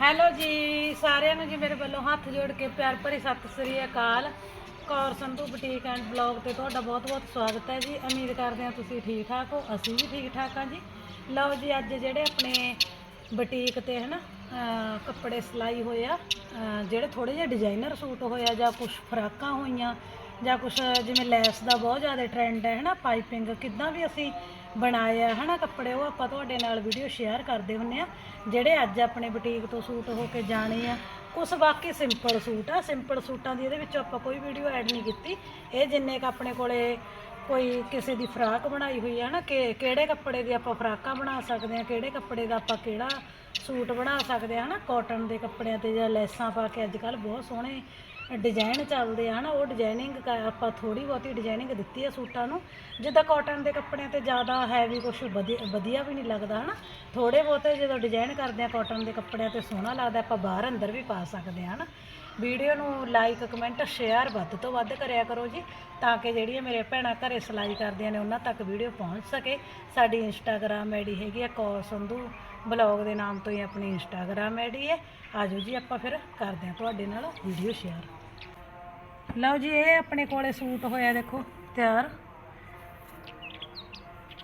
Hello ਜੀ, ਸਾਰਿਆਂ ਨੂੰ ਜੀ ਮੇਰੇ ਵੱਲੋਂ ਹੱਥ ਜੋੜ ਕੇ ਪਿਆਰ ਭਰੀ Sat Sri Akal. Kaur Sandhu boutique and blog ਤੇ ਤੁਹਾਡਾ ਬਹੁਤ-ਬਹੁਤ ਸਵਾਗਤ ਹੈ ਜੀ। ਉਮੀਦ ਕਰਦੇ ਹਾਂ ਤੁਸੀਂ ਠੀਕ ਠਾਕ ਹੋ, ਅਸੀਂ ਵੀ ਠੀਕ ਠਾਕ ਹਾਂ ਜੀ। ਲਓ ਜੀ, ਅੱਜ ਜਿਹੜੇ ਆਪਣੇ ਬੁਟੀਕ ਤੇ ਹਨਾ, ਅਹ, ਕੱਪੜੇ ਸਿਲਾਈ ਹੋਏ ਆ ਜਿਹੜੇ ਥੋੜੇ ਜਿਹੇ ਡਿਜ਼ਾਈਨਰ ਸੂਟ ਹੋਇਆ ਜਾਂ ਕੁਝ ਫਰਾਕਾਂ ਹੋਈਆਂ ਜਾਂ ਕੁਝ ਜਿਵੇਂ ਲੈਸ ਦਾ ਬਹੁਤ ਜ਼ਿਆਦਾ ਟ੍ਰੈਂਡ ਹੈ ਹਨਾ, ਪਾਈਪਿੰਗ, ਕਿੱਦਾਂ ਵੀ ਅਸੀਂ ਬਣਾਏ ਆ, ਹਨਾ ਕੱਪੜੇ, ਉਹ ਆਪਾਂ ਤੁਹਾਡੇ ਨਾਲ ਵੀਡੀਓ ਸ਼ੇਅਰ ਕਰਦੇ ਹੁੰਨੇ ਆ, ਜਿਹੜੇ ਅੱਜ ਆਪਣੇ ਬੁਟੀਕ ਤੋਂ ਸੂਟ ਹੋ ਕੇ ਜਾਣੇ ਆ। ਕੁਛ ਬਾਕੀ ਸਿੰਪਲ ਸੂਟ ਆ ਸਿੰਪਲ ਸੂਟਾਂ ਦੀ ਇਹਦੇ ਵਿੱਚ ਆਪਾਂ ਕੋਈ ਵੀਡੀਓ ਐਡ ਨਹੀਂ ਕੀਤੀ। ਇਹ ਜਿੰਨੇ ਕ ਆਪਣੇ ਕੋਲੇ ਕੋਈ ਕਿਸੇ ਦੀ ਫਰਾਕ ਬਣਾਈ ਹੋਈ ਹੈ ਨਾ ਕਿ ਕਿਹੜੇ ਕੱਪੜੇ ਦੀ ਆਪਾਂ ਫਰਾਕਾਂ ਬਣਾ ਸਕਦੇ ਆ, ਕਿਹੜੇ ਕੱਪੜੇ ਦਾ ਆਪਾਂ ਕਿਹੜਾ ਸੂਟ ਬਣਾ ਸਕਦੇ ਆ, ਹਨਾ ਕਾਟਨ ਦੇ ਕੱਪੜਿਆਂ ਤੇ ਜਾਂ ਲੈਸਾਂ ਪਾ ਕੇ ਅੱਜ ਕੱਲ ਬਹੁਤ ਸੋਹਣੇ ਡਿਜ਼ਾਈਨ ਚੱਲਦੇ ਆ ਨਾ, ਉਹ ਡਿਜ਼ਾਈਨਿੰਗ ਆਪਾਂ ਥੋੜੀ ਬਹੁਤੀ ਡਿਜ਼ਾਈਨਿੰਗ ਦਿੱਤੀ ਆ ਸੂਟਾਂ ਨੂੰ। ਜਿੱਦਾਂ ਕਾਟਨ ਦੇ ਕੱਪੜਿਆਂ ਤੇ ਜ਼ਿਆਦਾ ਹੈਵੀ ਕੁਝ ਵਧੀਆ ਵੀ ਨਹੀਂ ਲੱਗਦਾ, ਹਨਾ? ਥੋੜੇ ਬਹੁਤੇ ਜਦੋਂ ਡਿਜ਼ਾਈਨ ਕਰਦੇ ਆ ਕਾਟਨ ਦੇ ਕੱਪੜਿਆਂ ਤੇ ਸੋਹਣਾ ਲੱਗਦਾ, ਆਪਾਂ ਬਾਹਰ ਅੰਦਰ ਵੀ ਪਾ ਸਕਦੇ ਆ, ਹਨਾ? ਵੀਡੀਓ ਨੂੰ ਲਾਈਕ ਕਮੈਂਟ ਸ਼ੇਅਰ ਵੱਧ ਤੋਂ ਵੱਧ ਕਰਿਆ ਕਰੋ ਜੀ, ਤਾਂ ਕਿ ਜਿਹੜੀਆਂ ਮੇਰੇ ਭੈਣਾਂ ਘਰੇ ਸਿਲਾਈ ਕਰਦੀਆਂ ਨੇ, ਉਹਨਾਂ ਤੱਕ ਵੀਡੀਓ ਪਹੁੰਚ ਸਕੇ। ਸਾਡੀ ਇੰਸਟਾਗ੍ਰam ਆਈਡੀ ਹੈਗੀ ਆ ਕੌਰ ਸੰਧੂ, ਬਲੌਗ ਦੇ ਨਾਮ ਤੋਂ ਹੀ ਆਪਣੀ ਇੰਸਟਾਗ੍ਰam ਆਈਡੀ ਹੈ। ਆਜੋ ਜੀ ਆਪਾਂ ਫਿਰ ਕਰਦੇ ਹਾਂ ਤੁਹਾਡੇ ਨਾਲ ਵੀਡੀਓ ਸ਼ੇਅਰ ਲਓ ਜੀ, ਇਹ ਆਪਣੇ ਕੋਲੇ ਸੂਟ ਹੋਇਆ, ਦੇਖੋ, ਤਿਆਰ।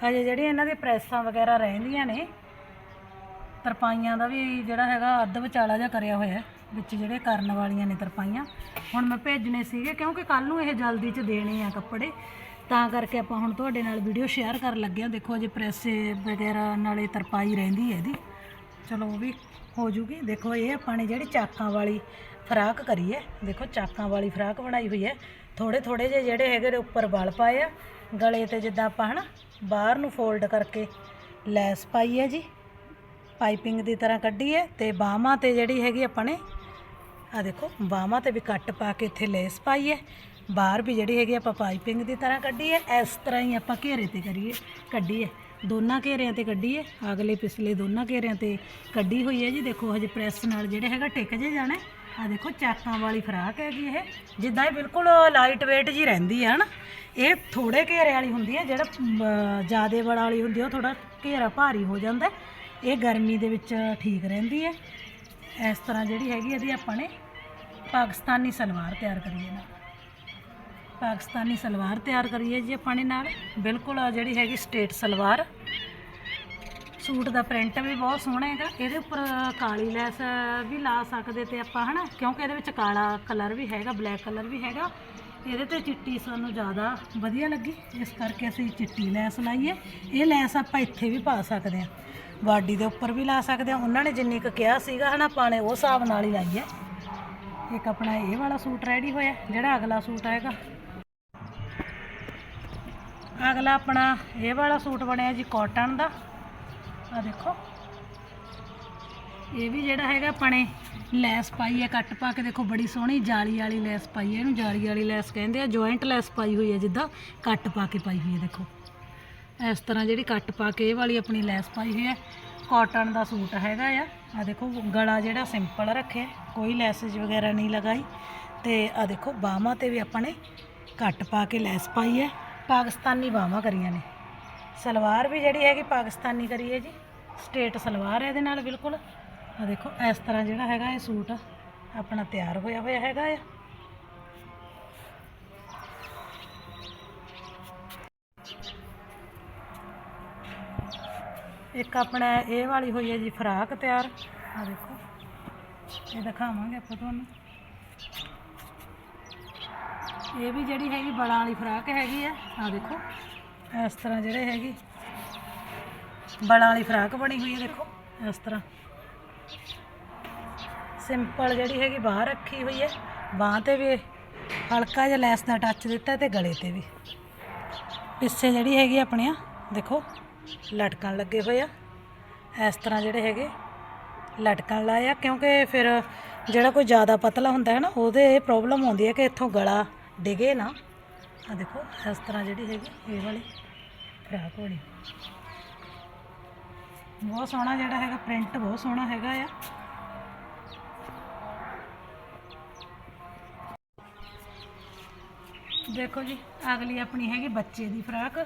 ਹਜੇ ਜਿਹੜੀਆਂ ਇਹਨਾਂ ਦੇ ਪ੍ਰੈਸਾਂ ਵਗੈਰਾ ਰਹਿੰਦੀਆਂ ਨੇ, ਤਰਪਾਈਆਂ ਦਾ ਵੀ ਜਿਹੜਾ ਹੈਗਾ ਅੱਧ ਵਿਚਾਲਾ ਜਿਹਾ ਕਰਿਆ ਹੋਇਆ ਵਿੱਚ ਜਿਹੜੇ ਕਰਨ ਵਾਲੀਆਂ ਨੇ ਤਰਪਾਈਆਂ। ਹੁਣ ਮੈਂ ਭੇਜਣੇ ਸੀਗੇ, ਕਿਉਂਕਿ ਕੱਲ ਨੂੰ ਇਹ ਜਲਦੀ ਚ ਦੇਣੇ ਆ ਕੱਪੜੇ। ਤਾਂ ਕਰਕੇ ਆਪਾਂ ਹੁਣ ਤੁਹਾਡੇ ਨਾਲ ਵੀਡੀਓ ਸ਼ੇਅਰ ਕਰਨ ਲੱਗੇ ਆ ਦੇਖੋ ਅਜੇ ਪ੍ਰੈਸ ਵਗੈਰਾ ਨਾਲੇ ਤਰਪਾਈ ਰਹਿੰਦੀ ਹੈ ਇਹਦੀ। ਚਲੋ ਉਹ ਵੀ ਹੋ ਜੂਗੀ। ਦੇਖੋ ਇਹ ਆਪਾਂ ਨੇ ਜਿਹੜੀ ਚਾਕਾਂ ਵਾਲੀ ਫਰਾਕ ਕਰੀ ਹੈ। ਦੇਖੋ ਚਾਕਾਂ ਵਾਲੀ ਫਰਾਕ ਬਣਾਈ ਹੋਈ ਹੈ। ਥੋੜੇ ਥੋੜੇ ਜਿਹੇ ਜਿਹੜੇ ਹੈਗੇ ਨੇ ਉੱਪਰ ਵਲ ਪਾਏ ਆ। ਗਲੇ ਤੇ ਜਿੱਦਾਂ ਆਪਾਂ ਹਨਾ ਬਾਹਰ ਨੂੰ ਫੋਲਡ ਕਰਕੇ ਲੈਸ ਪਾਈ ਹੈ ਜੀ। ਪਾਈਪਿੰਗ ਦੀ ਤਰ੍ਹਾਂ ਕੱਢੀ ਹੈ ਤੇ ਬਾਹਾਂ ਤੇ ਜਿਹੜੀ ਹੈਗੀ ਆਪਾਂ ਨੇ ਆ ਦੇਖੋ, ਬਾਹਾਂ ਤੇ ਵੀ ਕੱਟ ਪਾ ਕੇ ਇੱਥੇ ਲੈਸ ਪਾਈ ਹੈ। ਬਾਹਰ ਵੀ ਜਿਹੜੀ ਹੈਗੀ ਆਪਾਂ ਪਾਈਪਿੰਗ ਦੀ ਤਰ੍ਹਾਂ ਕੱਢੀ ਹੈ। ਇਸ ਤਰ੍ਹਾਂ ਹੀ ਆਪਾਂ ਘੇਰੇ ਤੇ ਕਰੀਏ ਕੱਢੀ ਹੈ ਦੋਨਾਂ ਘੇਰਿਆਂ ਤੇ ਕੱਢੀ ਹੈ ਅਗਲੇ ਪਿਛਲੇ ਦੋਨਾਂ ਘੇਰਿਆਂ ਤੇ ਕੱਢੀ ਹੋਈ ਹੈ ਜੀ। ਦੇਖੋ, ਹਜੇ ਪ੍ਰੈਸ ਨਾਲ ਜਿਹੜੇ ਹੈਗਾ ਟਿਕ ਜੇ ਜਾਣਾ ਆ ਦੇਖੋ, ਚਾਕਾਂ ਵਾਲੀ ਫਰਾਕ ਹੈਗੀ ਇਹ। ਜਿੱਦਾਂ ਇਹ ਬਿਲਕੁਲ ਲਾਈਟ weight ਜੀ ਰਹਿੰਦੀ ਹੈ ਹਨਾ? ਇਹ ਥੋੜੇ ਘੇਰੇ ਵਾਲੀ ਹੁੰਦੀ ਹੈ ਜਿਹੜਾ ਜਿਆਦੇ ਬੜਾ ਵਾਲੀ ਹੁੰਦੀ ਹੈ ਉਹ ਥੋੜਾ ਘੇਰਾ ਭਾਰੀ ਹੋ ਜਾਂਦਾ ਇਹ ਗਰਮੀ ਦੇ ਵਿੱਚ ਠੀਕ ਰਹਿੰਦੀ ਹੈ ਇਸ ਤਰ੍ਹਾਂ ਜਿਹੜੀ ਹੈਗੀ ਇਹਦੀ ਆਪਾਂ ਨੇ ਪਾਕਿਸਤਾਨੀ ਸਲਵਾਰ ਤਿਆਰ ਕਰੀਏ ਨਾ ਪਾਕਿਸਤਾਨੀ ਸਲਵਾਰ ਤਿਆਰ ਕਰੀਏ ਜੀ ਆਪਾਂ ਨੇ ਨਾਲ। ਬਿਲਕੁਲ ਆ ਜਿਹੜੀ ਹੈਗੀ ਸਟੇਟ ਸਲਵਾਰ। ਸੂਟ ਦਾ ਪ੍ਰਿੰਟ ਵੀ ਬਹੁਤ ਸੋਹਣਾ ਹੈਗਾ। ਇਹਦੇ ਉੱਪਰ ਕਾਲੀ ਲੈਸ ਵੀ ਲਾ ਸਕਦੇ ਤੇ ਆਪਾਂ, ਹਨਾ? ਕਿਉਂਕਿ ਇਹਦੇ ਵਿੱਚ ਕਾਲਾ ਕਲਰ ਵੀ ਹੈਗਾ, ਬਲੈਕ ਕਲਰ ਵੀ ਹੈਗਾ। ਇਹਦੇ ਤੇ ਚਿੱਟੀ ਸਾਨੂੰ ਜ਼ਿਆਦਾ ਵਧੀਆ ਲੱਗੀ। ਇਸ ਕਰਕੇ ਅਸੀਂ ਚਿੱਟੀ ਲੈਸ ਲਾਈਏ ਇਹ ਲੈਸ ਆਪਾਂ ਇੱਥੇ ਵੀ ਪਾ ਸਕਦੇ ਹਾਂ। ਬਾਡੀ ਦੇ ਉੱਪਰ ਵੀ ਲਾ ਸਕਦੇ ਹਾਂ। ਉਹਨਾਂ ਨੇ ਜਿੰਨੀ ਕੁ ਕਿਹਾ ਸੀਗਾ, ਹਨਾ, ਆਪਾਂ ਨੇ ਉਹ ਹਿਸਾਬ ਨਾਲ ਹੀ ਲਾਈਏ ਇੱਕ ਆਪਣਾ ਇਹ ਵਾਲਾ ਸੂਟ ਰੈਡੀ ਹੋਇਆ, ਜਿਹੜਾ ਅਗਲਾ ਸੂਟ ਆਏਗਾ। ਅਗਲਾ ਆਪਣਾ ਇਹ ਵਾਲਾ ਸੂਟ ਬਣਿਆ ਜੀ ਕਾਟਨ ਦਾ। ਆ ਦੇਖੋ। ਇਹ ਵੀ ਜਿਹੜਾ ਹੈਗਾ ਆਪਣੇ ਲੈਸ ਪਾਈ ਹੈ, ਕੱਟ ਪਾ ਕੇ ਦੇਖੋ ਬੜੀ ਸੋਹਣੀ ਜਾਲੀ ਵਾਲੀ ਲੈਸ ਪਾਈ ਹੈ ਇਹਨੂੰ। ਜਾਲੀ ਵਾਲੀ ਲੈਸ ਕਹਿੰਦੇ ਆ ਜੁਆਇੰਟ ਲੈਸ ਪਾਈ ਹੋਈ ਹੈ ਜਿੱਦਾਂ ਕੱਟ ਪਾ ਕੇ ਪਾਈ ਹੋਈ ਹੈ ਦੇਖੋ। ਇਸ ਤਰ੍ਹਾਂ ਜਿਹੜੀ ਕੱਟ ਪਾ ਕੇ ਇਹ ਵਾਲੀ ਆਪਣੀ ਲੈਸ ਪਾਈ ਹੋਈ ਹੈ ਕਾਟਨ ਦਾ ਸੂਟ ਹੈਗਾ ਆ। ਆ ਦੇਖੋ, ਗਲਾ ਜਿਹੜਾ ਸਿੰਪਲ ਰੱਖਿਆ, ਕੋਈ ਲੈਸੇਜ ਵਗੈਰਾ ਨਹੀਂ ਲਗਾਈ। ਤੇ ਆ ਦੇਖੋ, ਬਾਹਾਂ ਤੇ ਵੀ ਆਪਾਂ ਨੇ ਕੱਟ ਪਾ ਕੇ ਲੈਸ ਪਾਈ ਹੈ। ਪਾਕਿਸਤਾਨੀ ਬਾਹਾਂ ਕਰੀਆਂ ਨੇ। ਸਲਵਾਰ ਵੀ ਜਿਹੜੀ ਹੈਗੀ ਪਾਕਿਸਤਾਨੀ ਕਰੀ ਹੈ ਜੀ। ਸਟੇਟ ਸਲਵਾਰ ਹੈ ਇਹਦੇ ਨਾਲ ਬਿਲਕੁਲ। ਆ ਦੇਖੋ, ਇਸ ਤਰ੍ਹਾਂ ਜਿਹੜਾ ਹੈਗਾ ਇਹ ਸੂਟ ਆਪਣਾ ਤਿਆਰ ਹੋਇਆ ਹੋਇਆ ਹੈਗਾ ਆ। ਇੱਕ ਆਪਣਾ ਇਹ ਵਾਲੀ ਹੋਈ ਹੈ ਜੀ ਫਰਾਕ ਤਿਆਰ। ਆ ਦੇਖੋ, ਇਹ ਦਿਖਾਵਾਂਗੇ ਆਪਾਂ ਤੁਹਾਨੂੰ। ਇਹ ਵੀ ਜਿਹੜੀ ਹੈਗੀ ਬਲਾਂ ਵਾਲੀ ਫਰਾਕ ਹੈਗੀ ਆ ਆ ਦੇਖੋ, ਇਸ ਤਰ੍ਹਾਂ ਜਿਹੜੇ ਹੈਗੀ। ਬਲਾਂ ਵਾਲੀ ਫਰਾਕ ਬਣੀ ਹੋਈ ਹੈ ਦੇਖੋ, ਇਸ ਤਰ੍ਹਾਂ। ਸਿੰਪਲ ਜਿਹੜੀ ਹੈਗੀ, ਬਾਹਰ ਰੱਖੀ ਹੋਈ ਹੈ ਬਾਹ ਤੇ ਵੀ ਹਲਕਾ ਜਿਹਾ ਲੈਸ ਦਾ ਟੱਚ ਦਿੱਤਾ ਤੇ ਗਲੇ ਤੇ ਵੀ। ਪਿੱਛੇ ਜਿਹੜੀ ਹੈਗੀ ਆਪਣੇ ਆ ਦੇਖੋ, ਲਟਕਣ ਲੱਗੇ ਹੋਏ ਆ। ਇਸ ਤਰ੍ਹਾਂ ਜਿਹੜੇ ਹੈਗੇ, ਲਟਕਣ ਲਾਏ ਆ, ਕਿਉਂਕਿ ਫਿਰ ਜਿਹੜਾ ਕੋਈ ਜ਼ਿਆਦਾ ਪਤਲਾ ਹੁੰਦਾ ਹੈ ਨਾ, ਉਹਦੇ ਇਹ ਪ੍ਰੋਬਲਮ ਆਉਂਦੀ ਹੈ ਕਿ ਇੱਥੋਂ ਗਲਾ ਡਿਗੇ ਨਾ ਆ ਦੇਖੋ, ਇਸ ਤਰ੍ਹਾਂ ਜਿਹੜੀ ਹੈਗੀ, ਇਹ ਵਾਲੀ ਫਰਾਕ ਹੋਣੀ ਬਹੁਤ ਸੋਹਣਾ ਜਿਹੜਾ ਹੈਗਾ ਪ੍ਰਿੰਟ ਬਹੁਤ ਸੋਹਣਾ ਹੈਗਾ ਆ। ਦੇਖੋ ਜੀ, ਅਗਲੀ ਆਪਣੀ ਹੈਗੀ ਬੱਚੇ ਦੀ ਫਰਾਕ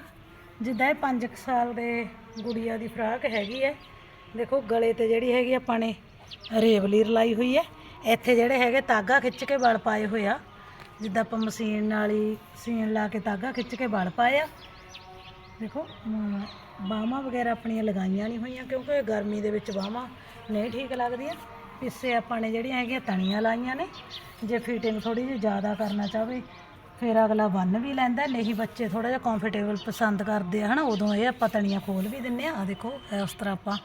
ਜਿੱਦਾਂ ਇਹ 5 ਸਾਲ ਦੇ ਗੁੜੀਆ ਦੀ ਫਰਾਕ ਹੈਗੀ ਹੈ ਦੇਖੋ ਗਲੇ ਤੇ ਜਿਹੜੀ ਹੈਗੀ, ਆਪਾਂ ਨੇ ਰੇਵਲੀ ਰਲਾਈ ਹੋਈ ਹੈ ਇੱਥੇ ਜਿਹੜੇ ਹੈਗੇ ਤਾਗਾ ਖਿੱਚ ਕੇ ਵਲ ਪਾਏ ਹੋਏ ਆ। ਜਿੱਦਾਂ ਆਪਾਂ ਮਸ਼ੀਨ ਨਾਲ ਹੀ ਸੀਨ ਲਾ ਕੇ ਤਾਗਾ ਖਿੱਚ ਕੇ ਵਲ ਪਾਇਆ। ਦੇਖੋ ਬਾਹਾਂ ਵਗੈਰਾ ਆਪਣੀਆਂ ਲਗਾਈਆਂ ਨਹੀਂ ਹੋਈਆਂ ਕਿਉਂਕਿ ਗਰਮੀ ਦੇ ਵਿੱਚ ਬਾਹਾਂ ਨਹੀਂ ਠੀਕ ਲੱਗਦੀਆਂ। ਪਿੱਛੇ ਆਪਾਂ ਨੇ ਜਿਹੜੀਆਂ ਹੈਗੀਆਂ ਤਣੀਆਂ ਲਾਈਆਂ ਨੇ, ਜੇ ਫਿਟਿੰਗ ਥੋੜੀ ਜਿਹੀ ਜ਼ਿਆਦਾ ਕਰਨਾ ਚਾਹਵੇ, ਫਿਰ ਅਗਲਾ ਬੰਨ ਵੀ ਲੈਂਦਾ, ਨਹੀਂ ਬੱਚੇ ਥੋੜਾ ਜਿਹਾ ਕੰਫਰਟੇਬਲ ਪਸੰਦ ਕਰਦੇ ਆ, ਹਨਾ? ਉਦੋਂ ਇਹ ਆਪਾਂ ਤਣੀਆਂ ਖੋਲ ਵੀ ਦਿੰਨੇ ਆ। ਦੇਖੋ ਇਸ ਤਰ੍ਹਾਂ ਆਪਾਂ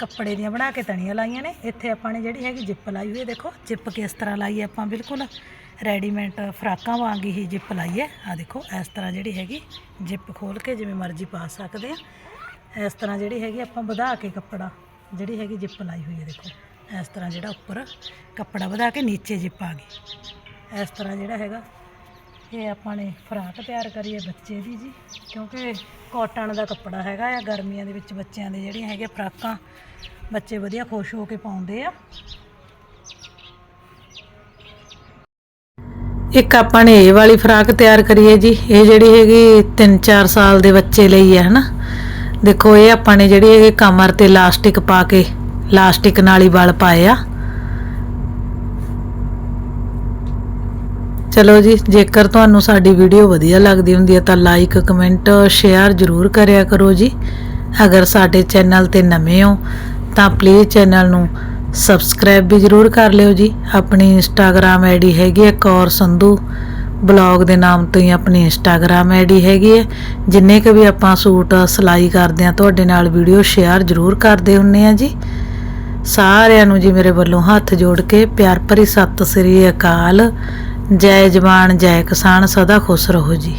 ਕੱਪੜੇ ਦੀਆਂ ਬਣਾ ਕੇ ਤਣੀਆਂ ਲਾਈਆਂ ਨੇ। ਇੱਥੇ ਆਪਾਂ ਨੇ ਜਿਹੜੀ ਹੈਗੀ ਜਿੱਪ ਲਾਈ ਹੋਈ ਹੈ ਦੇਖੋ ਜਿੱਪ ਕਿਸ ਤਰ੍ਹਾਂ ਲਾਈ ਆਪਾਂ, ਬਿਲਕੁਲ। ਰੈਡੀਮੇਡ ਫਰਾਕਾਂ ਵਾਂਗ ਹੀ ਜਿੱਪ ਲਾਈ ਹੈ। ਆ ਦੇਖੋ, ਇਸ ਤਰ੍ਹਾਂ ਜਿਹੜੀ ਹੈਗੀ ਜਿੱਪ ਖੋਲ ਕੇ ਜਿਵੇਂ ਮਰਜ਼ੀ ਪਾ ਸਕਦੇ ਆ। ਇਸ ਤਰ੍ਹਾਂ ਜਿਹੜੀ ਹੈਗੀ ਆਪਾਂ ਵਧਾ ਕੇ ਕੱਪੜਾ, ਜਿਹੜੀ ਹੈਗੀ ਜਿੱਪ ਲਾਈ ਹੋਈ ਹੈ, ਦੇਖੋ। ਇਸ ਤਰ੍ਹਾਂ ਜਿਹੜਾ ਉੱਪਰ ਕੱਪੜਾ ਵਧਾ ਕੇ ਨੀਚੇ ਜਿੱਪ ਆ ਗਈ। ਇਸ ਤਰ੍ਹਾਂ ਜਿਹੜਾ ਹੈਗਾ, ਇਹ ਆਪਾਂ ਨੇ ਫਰਾਕ ਤਿਆਰ ਕਰੀ ਹੈ ਬੱਚੇ ਦੀ ਜੀ। ਕਿਉਂਕਿ ਕਾਟਨ ਦਾ ਕੱਪੜਾ ਹੈਗਾ ਆ, ਗਰਮੀਆਂ ਦੇ ਵਿੱਚ ਬੱਚਿਆਂ ਦੇ ਜਿਹੜੀਆਂ ਹੈਗੇ ਫਰਾਕਾਂ, ਬੱਚੇ ਵਧੀਆ ਖੁਸ਼ ਹੋ ਕੇ ਪਾਉਂਦੇ ਆ। ਇੱਕ ਆਪਾਂ ਨੇ ਇਹ ਵਾਲੀ ਫਰਾਕ ਤਿਆਰ ਕਰੀ ਹੈ ਜੀ। ਇਹ ਜਿਹੜੀ ਹੈਗੀ 3-4 ਸਾਲ ਦੇ ਬੱਚੇ ਲਈ ਹੈ, ਹਨਾ? ਦੇਖੋ, ਇਹ ਆਪਾਂ ਨੇ ਜਿਹੜੀ ਹੈਗੀ ਕਮਰ ਤੇ ਲਾਸਟਿਕ ਪਾ ਕੇ, ਲਾਸਟਿਕ ਨਾਲ ਹੀ ਵਲ ਪਾਏ ਆ। ਚਲੋ ਜੀ, ਜੇਕਰ ਤੁਹਾਨੂੰ ਸਾਡੀ ਵੀਡੀਓ ਵਧੀਆ ਲੱਗਦੀ ਹੁੰਦੀ ਹੈ, ਤਾਂ ਲਾਈਕ ਕਮੈਂਟ ਸ਼ੇਅਰ ਜ਼ਰੂਰ ਕਰਿਆ ਕਰੋ ਜੀ। ਅਗਰ ਸਾਡੇ ਚੈਨਲ ਤੇ ਨਵੇਂ ਹੋ, ਤਾਂ ਪਲੀਜ਼ ਚੈਨਲ ਨੂੰ ਸਬਸਕ੍ਰਾਈਬ ਵੀ ਜ਼ਰੂਰ ਕਰ ਲਿਓ ਜੀ। ਆਪਣੀ ਇੰਸਟਾਗ੍ਰam ਆਈਡੀ ਹੈਗੀ ਹੈ ਕੌਰ ਸੰਧੂ। ਬਲੌਗ ਦੇ ਨਾਮ ਤੋਂ ਹੀ ਆਪਣੀ ਇੰਸਟਾਗ੍ਰam ਆਈਡੀ ਹੈਗੀ ਹੈ। ਜਿੰਨੇ ਕੁ ਵੀ ਆਪਾਂ ਸੂਟ ਸਿਲਾਈ ਕਰਦੇ ਆ ਤੁਹਾਡੇ ਨਾਲ ਵੀਡੀਓ ਸ਼ੇਅਰ ਜ਼ਰੂਰ ਕਰਦੇ ਹੁੰਨੇ ਆ ਜੀ। ਸਾਰਿਆਂ ਨੂੰ ਜੀ ਮੇਰੇ ਵੱਲੋਂ ਹੱਥ ਜੋੜ ਕੇ ਪਿਆਰ ਭਰੀ ਸਤਿ ਸ੍ਰੀ ਅਕਾਲ। ਜੈ ਜਵਾਨ, ਜੈ ਕਿਸਾਨ, ਸਦਾ ਖੁਸ਼ ਰਹੋ ਜੀ।